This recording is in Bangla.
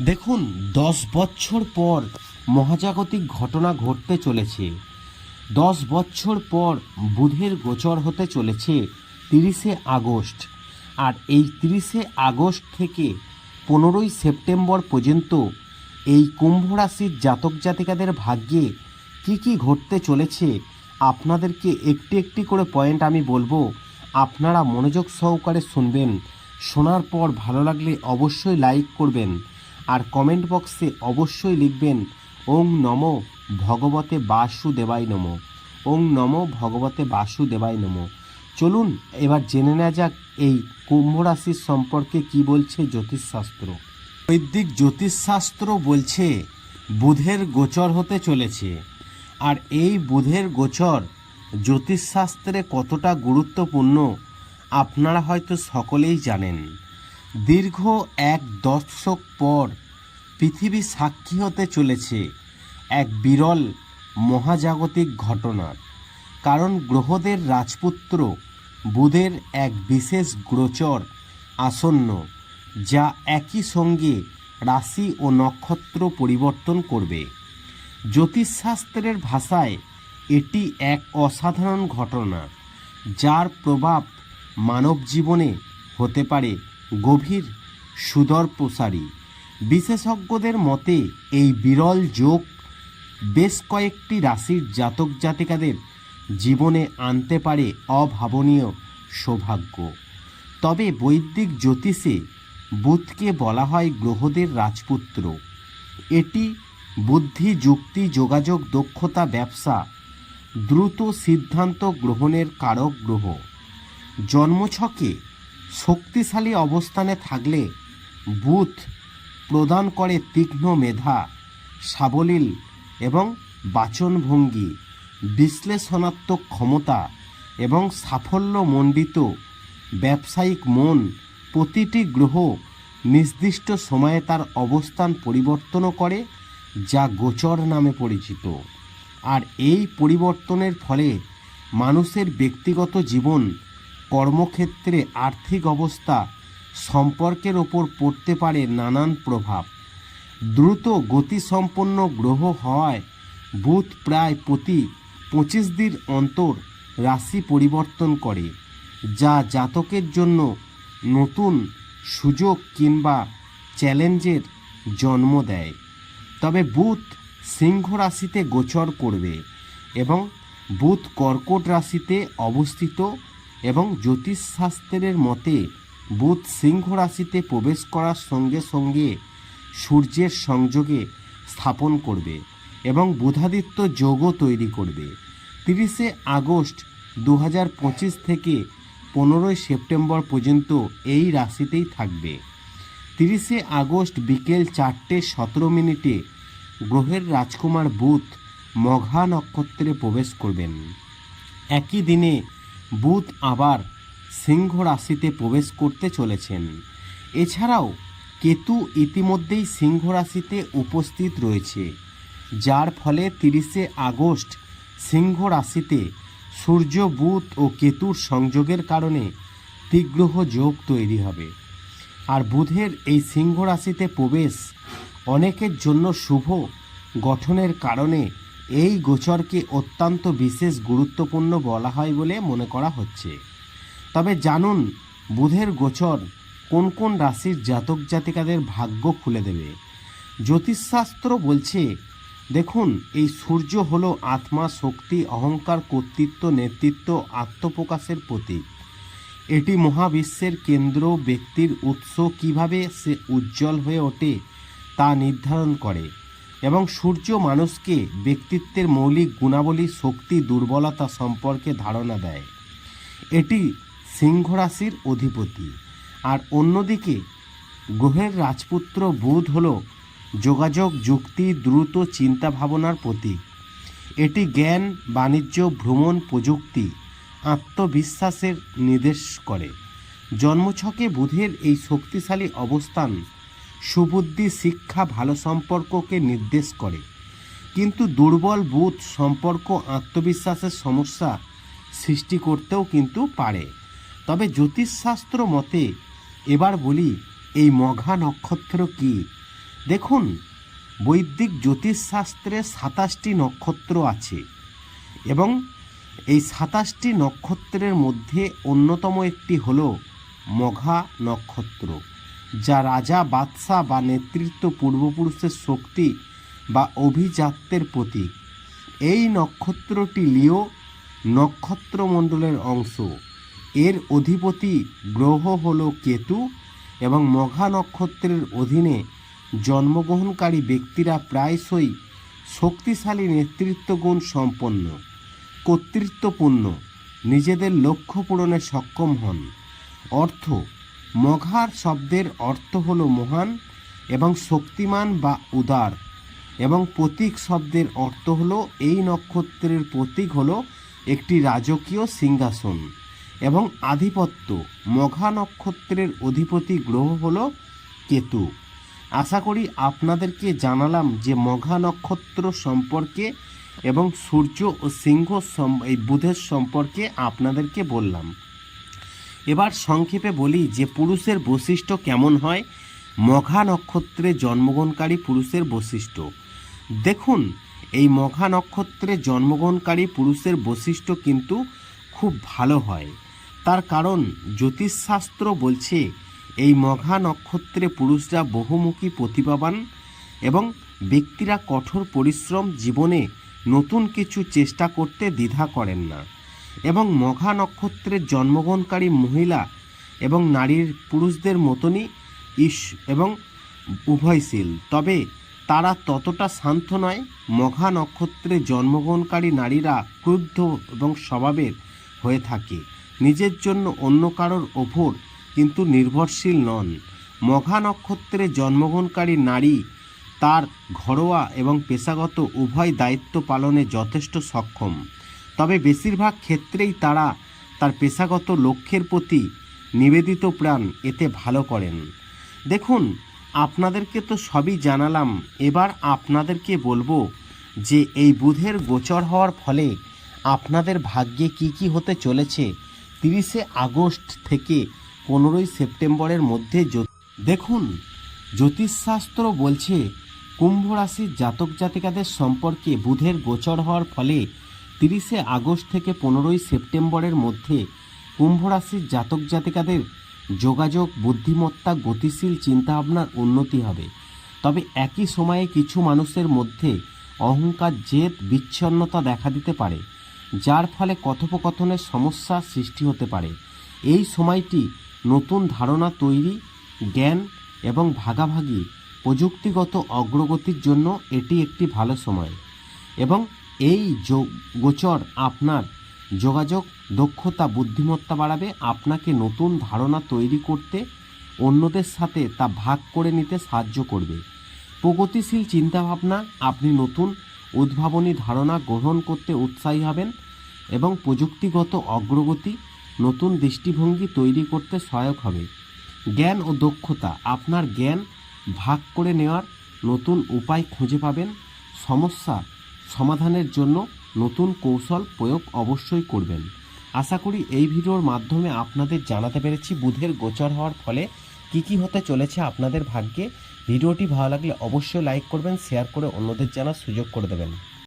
দেখুন, দশ বছর পর মহাজাগতিক ঘটনা ঘটতে চলেছে। দশ বছর পর বুধের গোচর হতে চলেছে তিরিশে আগস্ট। আর এই তিরিশে আগস্ট থেকে পনেরোই সেপ্টেম্বর পর্যন্ত এই কুম্ভ রাশির জাতক জাতিকাদের ভাগ্যে কি কি ঘটতে চলেছে, আপনাদেরকে একটি একটি করে পয়েন্ট আমি বলব। আপনারা মনোযোগ সহকারে শুনবেন। শোনার পর ভালো লাগলে অবশ্যই লাইক করবেন। আর কমেন্ট বক্সে অবশ্যই লিখবেন, ওং নমো ভগবতে বাসুদেবাই নমো, ওং নমো ভগবতে বাসুদেবাই নমো। চলুন, এবার জেনে নেওয়া যাক এই কুম্ভ রাশির সম্পর্কে কি বলছে জ্যোতিষশাস্ত্র। বৈদিক জ্যোতিষশাস্ত্র বলছে, বুধের গোচর হতে চলেছে। আর এই বুধের গোচর জ্যোতিষশাস্ত্রে কতটা গুরুত্বপূর্ণ, আপনারা হয়তো সকলেই জানেন। দীর্ঘ এক দশক পর পৃথিবী সাক্ষী হতে চলেছে এক বিরল মহাজাগতিক ঘটনার। কারণ গ্রহদের রাজপুত্র বুধের এক বিশেষ গোচর আসন্ন, যা একই সঙ্গে রাশি ও নক্ষত্র পরিবর্তন করবে। জ্যোতিষশাস্ত্রের ভাষায় এটি এক অসাধারণ ঘটনা, যার প্রভাব মানব জীবনে হতে পারে। গভীর সুদর প্রসারী। বিশেষজ্ঞদের মতে, এই বিরল যোগ বেশ কয়েকটি রাশির জাতক জাতিকাদের জীবনে আনতে পারে অভাবনীয় সৌভাগ্য। তবে বৈদিক জ্যোতিষে বুধকে বলা হয় গ্রহদের রাজপুত্র। এটি বুদ্ধি, যুক্তি, যোগাযোগ, দক্ষতা, ব্যবসা, দ্রুত সিদ্ধান্ত গ্রহণের কারক গ্রহ। জন্মছকে শক্তিশালী অবস্থানে থাকলে বুথ প্রদান করে তীক্ষ্ণ মেধা, সাবলীল এবং বাচনভঙ্গি, বিশ্লেষণাত্মক ক্ষমতা এবং সাফল্যমণ্ডিত ব্যবসায়িক মন প্রতিটি গ্রহ নির্দিষ্ট সময়ে তার অবস্থান পরিবর্তনও করে, যা গোচর নামে পরিচিত। আর এই পরিবর্তনের ফলে মানুষের ব্যক্তিগত জীবন কর্মক্ষেত্রে আর্থিক অবস্থা সম্পর্কের ওপর পড়তে পারে নানান প্রভাব। দ্রুত গতিসম্পন্ন গ্রহ হওয়ায় বুধ প্রায় প্রতি পঁচিশ দিন অন্তর রাশি পরিবর্তন করে, যা জাতকের জন্য নতুন সুযোগ কিংবা চ্যালেঞ্জের জন্ম দেয়। তবে বুধ সিংহ রাশিতে গোচর করবে এবং বুধ কর্কট রাশিতে অবস্থিত এবং জ্যোতিষশাস্ত্রের মতে বুধ সিংহ রাশিতে প্রবেশ করার সঙ্গে সঙ্গে সূর্যের সংযোগে স্থাপন করবে এবং বুধাদিত্য যোগও তৈরি করবে। তিরিশে আগস্ট দু হাজার পঁচিশ থেকে পনেরোই সেপ্টেম্বর পর্যন্ত এই রাশিতেই থাকবে। তিরিশে আগস্ট বিকেল চারটে সতেরো মিনিটে গ্রহের রাজকুমার বুধ মঘা নক্ষত্রে প্রবেশ করবেন। একই দিনে বুধ আবার সিংহ রাশিতে প্রবেশ করতে চলেছেন। এছাড়াও কেতু ইতিমধ্যেই সিংহ রাশিতে উপস্থিত রয়েছে, যার ফলে তিরিশে আগস্ট সিংহ রাশিতে সূর্য, বুধ ও কেতুর সংযোগের কারণে তীগ্রহ যোগ তৈরি হবে। আর বুধের এই সিংহ রাশিতে প্রবেশ অনেকের জন্য শুভ গঠনের কারণে এই গোচরকে অত্যন্ত বিশেষ গুরুত্বপূর্ণ বলা হয় বলে মনে করা হচ্ছে। তবে জানুন, বুধের গোচর কোন কোন রাশির জাতক জাতিকাদের ভাগ্য খুলে দেবে। জ্যোতিষশাস্ত্র বলছে, দেখুন, এই সূর্য হলো আত্মা, শক্তি, অহংকার, কর্তৃত্ব, নেতৃত্ব, আত্মপ্রকাশের প্রতীক। এটি মহাবিশ্বের কেন্দ্র, ব্যক্তির উৎস, কীভাবে সে উজ্জ্বল হয়ে ওঠে তা নির্ধারণ করে। এবং সূর্য মানুষকে ব্যক্তিত্বের মৌলিক গুণাবলী, শক্তি, দুর্বলতা সম্পর্কে ধারণা দেয়। এটি সিংহ রাশির অধিপতি। আর অন্যদিকে, গ্রহের রাজপুত্র বুধ হল যোগাযোগ, যুক্তি, দ্রুত চিন্তা ভাবনার প্রতীক। এটি জ্ঞান, বাণিজ্য, ভ্রমণ, প্রযুক্তি, আত্মবিশ্বাসের নির্দেশ করে। জন্মছকে বুধের এই শক্তিশালী অবস্থান সুবুদ্ধি শিক্ষা ভালো সম্পর্ককে নির্দেশ করে। কিন্তু দুর্বল বুধ সম্পর্ক আত্মবিশ্বাসের সমস্যা সৃষ্টি করতেও কিন্তু পারে। তবে জ্যোতিষশাস্ত্র মতে, এবার বলি, এই মঘা নক্ষত্র কি? দেখুন, বৈদিক জ্যোতিষশাস্ত্রে সাতাশটি নক্ষত্র আছে এবং এই সাতাশটি নক্ষত্রের মধ্যে অন্যতম একটি হল মঘা নক্ষত্র। যা রাজা, বাদশাহ বা নেতৃত্ব পূর্বপুরুষের শক্তি বা অভিজাত্যের প্রতীক। এই নক্ষত্রটি লিও নক্ষত্রমণ্ডলের অংশ। এর অধিপতি গ্রহ হল কেতু এবং মঘা নক্ষত্রের অধীনে জন্মগ্রহণকারী ব্যক্তিরা প্রায়শই শক্তিশালী নেতৃত্বগুণ সম্পন্ন, কর্তৃত্বপূর্ণ, নিজেদের লক্ষ্য পূরণে সক্ষম হন। অর্থ মঘার শব্দের অর্থ হল মহান এবং শক্তিমান বা উদার, এবং প্রতীক শব্দের অর্থ হল এই নক্ষত্রের প্রতীক হল একটি রাজকীয় সিংহাসন, এবং আধিপত্য মঘা নক্ষত্রের অধিপতি গ্রহ হল কেতু। আশা করি আপনাদেরকে জানালাম যে মঘা নক্ষত্র সম্পর্কে এবং সূর্য ও সিংহ এই বুধের সম্পর্কে আপনাদেরকে বললাম। এবার সংক্ষেপে বলি যে পুরুষের বৈশিষ্ট্য কেমন হয়। মঘা নক্ষত্রে জন্মগ্রহণকারী পুরুষের বৈশিষ্ট্য। দেখুন, এই মঘা নক্ষত্রে জন্মগ্রহণকারী পুরুষের বৈশিষ্ট্য কিন্তু খুব ভালো হয়। তার কারণ জ্যোতিষশাস্ত্র বলছে, এই মঘা নক্ষত্রে পুরুষরা বহুমুখী প্রতিভাবান এবং ব্যক্তিরা কঠোর পরিশ্রম, জীবনে নতুন কিছু চেষ্টা করতে দ্বিধা করেন না। এবং মঘা নক্ষত্রের জন্মগ্রহণকারী মহিলা এবং নারীর পুরুষদের মতনই ইস এবং উভয়শীল। তবে তারা ততটা শান্ত নয়। মঘা নক্ষত্রে জন্মগ্রহণকারী নারীরা ক্রুদ্ধ এবং স্বভাবের হয়ে থাকে। নিজের জন্য অন্য কারোর ওপর কিন্তু নির্ভরশীল নন। মঘা নক্ষত্রে জন্মগ্রহণকারী নারী তার ঘরোয়া এবং পেশাগত উভয় দায়িত্ব পালনে যথেষ্ট সক্ষম। তবে বেশিরভাগ ক্ষেত্রেই তারা তার পেশাগত লক্ষ্যের প্রতি নিবেদিত প্রাণ এতে ভালো করেন। দেখুন, আপনাদেরকে তো সবই জানালাম। এবার আপনাদেরকে বলব যে এই বুধের গোচর হওয়ার ফলে আপনাদের ভাগ্যে কি কি হতে চলেছে তিরিশে আগস্ট থেকে পনেরোই সেপ্টেম্বরের মধ্যে দেখুন, জ্যোতিষশাস্ত্র বলছে কুম্ভ রাশির জাতক জাতিকাদের সম্পর্কে বুধের গোচর হওয়ার ফলে তিরিশে আগস্ট থেকে পনেরোই সেপ্টেম্বরের মধ্যে কুম্ভ রাশির জাতক জাতিকাদের যোগাযোগ, বুদ্ধিমত্তা, গতিশীল চিন্তাভাবনার উন্নতি হবে। তবে একই সময়ে কিছু মানুষের মধ্যে অহংকার, জেদ, বিচ্ছন্নতা দেখা দিতে পারে, যার ফলে কথোপকথনের সমস্যা সৃষ্টি হতে পারে। এই সময়টি নতুন ধারণা তৈরি, জ্ঞান এবং ভাগাভাগি প্রযুক্তিগত অগ্রগতির জন্য এটি একটি ভালো সময়। এবং এই গোচর আপনার। যোগাযোগ, দক্ষতা, বুদ্ধিমত্তা বাড়াবে। আপনাকে নতুন ধারণা তৈরি করতে অন্যদের সাথে তা ভাগ করে নিতে সাহায্য করবে। প্রগতিশীল চিন্তাভাবনা, আপনি নতুন উদ্ভাবনী ধারণা গ্রহণ করতে উৎসাহী হবেন এবং প্রযুক্তিগত অগ্রগতি, নতুন দৃষ্টিভঙ্গি তৈরি করতে সহায়ক হবে। জ্ঞান ও দক্ষতা, আপনার জ্ঞান ভাগ করে নেওয়ার নতুন উপায় খুঁজে পাবেন। সমস্যা সমাধানের জন্য নতুন কৌশল প্রয়োগ অবশ্যই করবেন। আশা করি এই ভিডিওর মাধ্যমে আপনাদের জানাতে পেরেছি বুধের গোচর হওয়ার ফলে কি কি হতে চলেছে আপনাদের ভাগ্যে। ভিডিওটি ভালো লাগলে অবশ্যই লাইক করবেন শেয়ার করে অন্যদের জানার সুযোগ করে দেবেন।